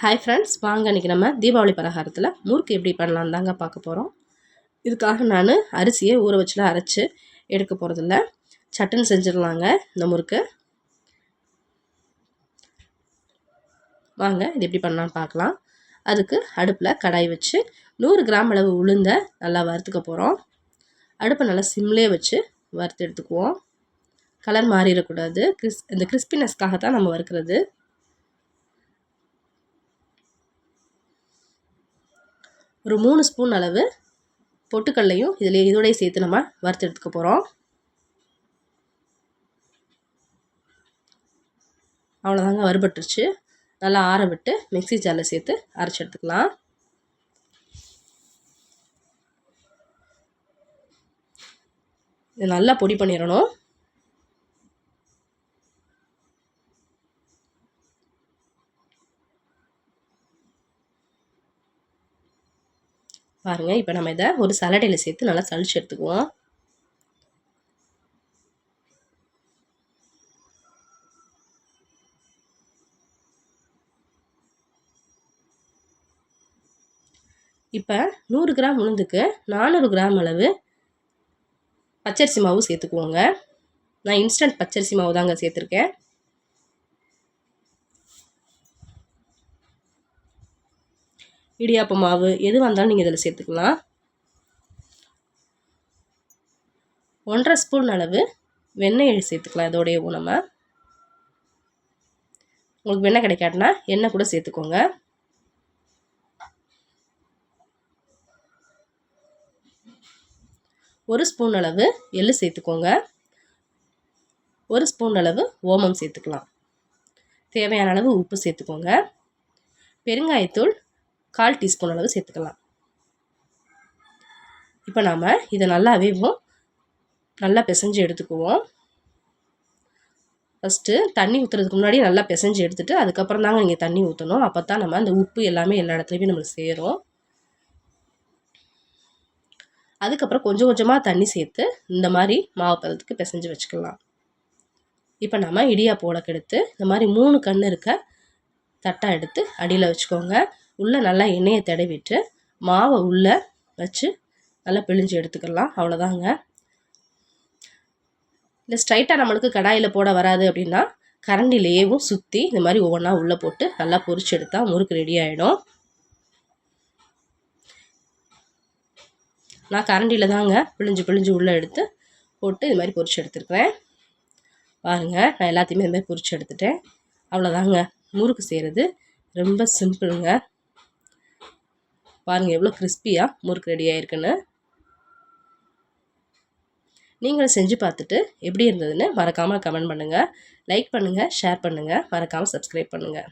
Hi friends வாங்க இன்றைக்கி நம்ம தீபாவளி பலகாரத்தில் முறுக்கு எப்படி பண்ணலாம் தாங்க பார்க்க போகிறோம் இதுக்காக நான் அரிசியை ஊற வச்சுலாம் அரைச்சி எடுக்க போகிறதில்ல சட்டுன்னு செஞ்சிடலாங்க இந்த முறுக்கு. வாங்க இது எப்படி பண்ணலான்னு பார்க்கலாம். அதுக்கு அடுப்பில் கடாய் வச்சு நூறு கிராம் அளவு உளுந்த நல்லா வறுத்துக்க போகிறோம் அடுப்பை நல்லா சிம்லேயே வச்சு வறுத்து எடுத்துக்குவோம். கலர் மாறிடக்கூடாது. கிறிஸ் இந்த கிறிஸ்பினஸ்க்காக தான் நம்ம வறுக்கிறது. ஒரு மூணு ஸ்பூன் அளவு பொட்டுக்கல்லையும் இதில் இதோடய சேர்த்து நம்ம வறுத்து எடுத்துக்க போகிறோம் அவ்வளோதாங்க வறுபட்டுருச்சு. நல்லா ஆற விட்டு மிக்சி ஜாரில் சேர்த்து அரைச்சி எடுத்துக்கலாம். இது நல்லா பொடி பண்ணிடணும். பாருங்கள் இப்போ நம்ம இதை ஒரு சலடையில் சேர்த்து நல்லா சளிச்சு எடுத்துக்குவோம். இப்போ நூறு கிராம் உளுந்துக்கு நானூறு கிராம் அளவு பச்சரிசி மாவு சேர்த்துக்குவோங்க. நான் இன்ஸ்டன்ட் பச்சரிசி மாவு தாங்க சேர்த்துருக்கேன். இடியாப்ப மாவு எது வந்தாலும் நீங்கள் இதில் சேர்த்துக்கலாம். ஒன்றரை ஸ்பூன் அளவு வெண்ணெய் சேர்த்துக்கலாம் இதோடைய நம்ம. உங்களுக்கு வெண்ணெய் கிடைக்காட்டினா எண்ணெய் கூட சேர்த்துக்கோங்க. ஒரு ஸ்பூன் அளவு எள்ளு சேர்த்துக்கோங்க. ஒரு ஸ்பூன் அளவு ஓமம் சேர்த்துக்கலாம். தேவையான அளவு உப்பு சேர்த்துக்கோங்க. பெருங்காயத்தூள் கால் டீஸ்பூன் அளவு சேர்த்துக்கலாம். இப்போ நாம் இதை நல்லாவே நல்லா பிசைஞ்சு எடுத்துக்குவோம். ஃபஸ்ட்டு தண்ணி ஊற்றுறதுக்கு முன்னாடி நல்லா பிசைஞ்சு எடுத்துகிட்டு அதுக்கப்புறம் தாங்க நீங்கள் தண்ணி ஊற்றணும் அப்போ தான் நம்ம அந்த உப்பு எல்லாமே எல்லா இடத்துலையுமே நம்மளுக்கு சேரும். அதுக்கப்புறம் கொஞ்சம் கொஞ்சமாக தண்ணி சேர்த்து இந்த மாதிரி மாவு பதத்துக்கு பிசைஞ்சு வச்சுக்கலாம். இப்போ நம்ம இடியாப்ப உலக்கு எடுத்து இந்த மாதிரி மூணு கண் இருக்க தட்டை எடுத்து அடியில் வச்சுக்கோங்க. உள்ளே நல்லா எண்ணெயை தடவிட்டு மாவை உள்ளே வச்சு நல்லா பிழிஞ்சு எடுத்துக்கலாம். அவ்வளோதாங்க இல்லை ஸ்ட்ரைட்டாக நம்மளுக்கு கடாயில் போட வராது அப்படின்னா கரண்டிலேயேவும் சுற்றி இந்த மாதிரி ஒவ்வொன்றா உள்ளே போட்டு நல்லா பொறிச்சு எடுத்தால் முறுக்கு ரெடி ஆகிடும் நான் கரண்டியில் தாங்க பிழிஞ்சு பிழிஞ்சு உள்ளே எடுத்து போட்டு இது மாதிரி பொறிச்சு எடுத்துருக்குறேன். பாருங்கள் நான் எல்லாத்தையுமே இது மாதிரி பொறிச்சு எடுத்துட்டேன். அவ்வளோதாங்க முறுக்கு செய்கிறது ரொம்ப சிம்பிளுங்க. பாருங்கள் எவ்வளோ கிறிஸ்பியாக முறுக்கு ரெடி ஆகிருக்குன்னு நீங்களும் செஞ்சு பார்த்துட்டு எப்படி இருந்ததுன்னு மறக்காமல் கமெண்ட் பண்ணுங்கள் லைக் பண்ணுங்கள் ஷேர் பண்ணுங்கள் மறக்காமல் சப்ஸ்கிரைப் பண்ணுங்கள்